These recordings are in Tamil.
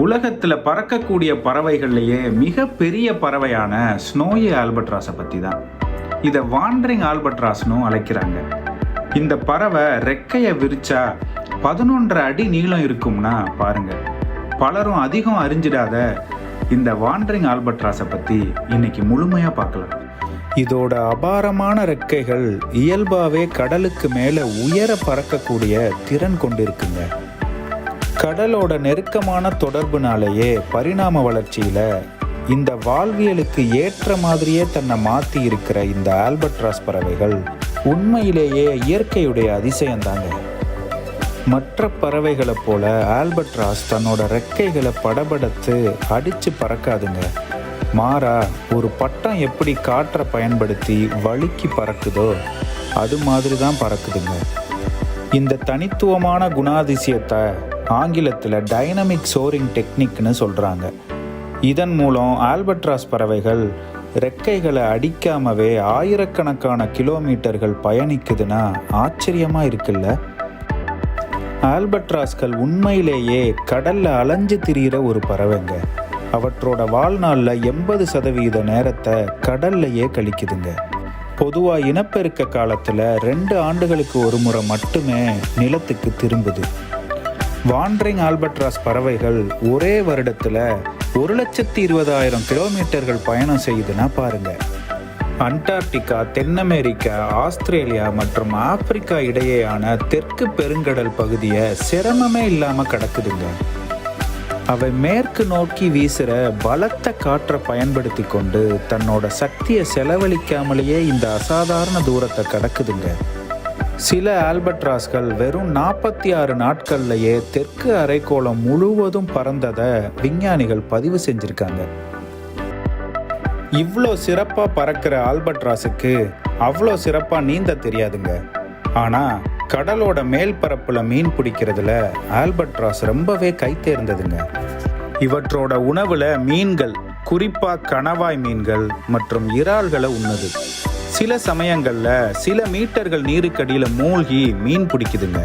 உலகத்தில் பறக்கக்கூடிய பறவைகள்லேயே மிக பெரிய பறவையான ஸ்னோயி ஆல்பட்ராஸை பற்றி தான் இதை வாண்டரிங் ஆல்பட்ராஸ்னும் அழைக்கிறாங்க. இந்த பறவை ரெக்கையை விரிச்சா பதினொன்றரை அடி நீளம் இருக்கும்னா பாருங்க. பலரும் அதிகம் அறிஞ்சிடாத இந்த வாண்டரிங் ஆல்பட்ராஸை பற்றி இன்னைக்கு முழுமையாக பார்க்கலாம். இதோட அபாரமான ரெக்கைகள் இயல்பாகவே கடலுக்கு மேலே உயர பறக்கக்கூடிய திறன் கொண்டிருக்குங்க. கடலோட நெருக்கமான தொடர்புனாலேயே பரிணாம வளர்ச்சியில் இந்த வாழ்வியலுக்கு ஏற்ற மாதிரியே தன்னை மாற்றி இருக்கிற இந்த ஆல்பட்ராஸ் பறவைகள் உண்மையிலேயே இயற்கையுடைய அதிசயம்தாங்க மற்ற பறவைகளைப் போல ஆல்பட்ராஸ் தன்னோட ரெக்கைகளை படபடத்து அடித்து பறக்காதுங்க. மாறா ஒரு பட்டம் எப்படி காற்றை பயன்படுத்தி வழுக்கி பறக்குதோ அது மாதிரி தான் பறக்குதுங்க. இந்த தனித்துவமான குணாதிசயத்தை ஆங்கிலத்தில் டைனமிக் சோரிங் டெக்னிக்னு சொல்கிறாங்க இதன் மூலம் ஆல்பட்ராஸ் பறவைகள் ரெக்கைகளை அடிக்காமவே ஆயிரக்கணக்கான கிலோமீட்டர்கள் பயணிக்குதுன்னா ஆச்சரியமாக இருக்குல்ல? ஆல்பட்ராஸ்கள் உண்மையிலேயே கடல்ல அலைஞ்சு திரியிற ஒரு பறவைங்க. அவற்றோட வாழ்நாளில் எண்பது சதவீத நேரத்தை கடல்லையே கழிக்குதுங்க. பொதுவாக இனப்பெருக்க காலத்தில் ரெண்டு ஆண்டுகளுக்கு ஒரு முறை மட்டுமே நிலத்துக்கு திரும்புது. வாண்டரிங் ஆல்பட்ராஸ் பறவைகள் ஒரே வருடத்தில் ஒரு லட்சத்தி இருபதாயிரம் கிலோமீட்டர்கள் பயணம் செய்யுதுன்னா பாருங்க. அண்டார்டிகா தென் அமெரிக்கா ஆஸ்திரேலியா மற்றும் ஆப்பிரிக்கா இடையேயான தெற்கு பெருங்கடல் பகுதியை சிரமமே இல்லாமல் கடக்குதுங்க. அவை மேற்கு நோக்கி வீசுகிற பலத்த காற்றை பயன்படுத்தி கொண்டு தன்னோட சக்தியை செலவழிக்காமலேயே இந்த அசாதாரண தூரத்தை கடக்குதுங்க. சில ஆல்பட்ராஸ்கள் வெறும் நாற்பத்தி ஆறு நாட்கள்லேயே தெற்கு அரைக்கோளம் முழுவதும் பறந்ததை விஞ்ஞானிகள் பதிவு செஞ்சிருக்காங்க. இவ்வளோ சிறப்பாக பறக்கிற ஆல்பட்ராஸுக்கு அவ்வளோ சிறப்பாக நீந்த தெரியாதுங்க. ஆனால் கடலோட மேல் பரப்பில் மீன் பிடிக்கிறதுல ஆல்பட்ராஸ் ரொம்பவே கைத்தேர்ந்ததுங்க. இவற்றோட உணவில் மீன்கள் குறிப்பாக கணவாய் மீன்கள் மற்றும் இறால்களை உண்ணுது. சில சமயங்களில் சில மீட்டர்கள் நீருக்கடியில் மூழ்கி மீன் பிடிக்குதுங்க.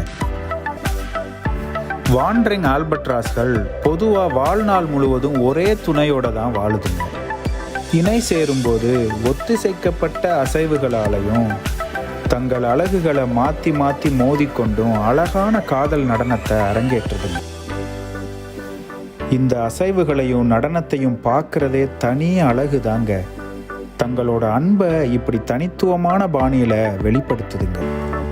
வாண்டரிங் ஆல்பட்ராஸ்கள் பொதுவாக வாழ்நாள் முழுவதும் ஒரே துணையோட தான் வாழுதுங்க. இணை சேரும்போது ஒத்திசைக்கப்பட்ட அசைவுகளாலையும் தங்கள் அழகுகளை மாற்றி மாற்றி மோதிக்கொண்டும் அழகான காதல் நடனத்தை அரங்கேற்றுதுங்க. இந்த அசைவுகளையும் நடனத்தையும் பார்க்கறதே தனி அழகு தாங்க தங்களோட அன்பை இப்படி தனித்துவமான பாணியில் வெளிப்படுத்துதுங்க.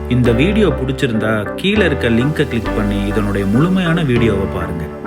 இந்த வீடியோ பிடிச்சிருந்தா கீழே இருக்க லிங்கை கிளிக் பண்ணி இதனுடைய முழுமையான வீடியோவை பாருங்கள்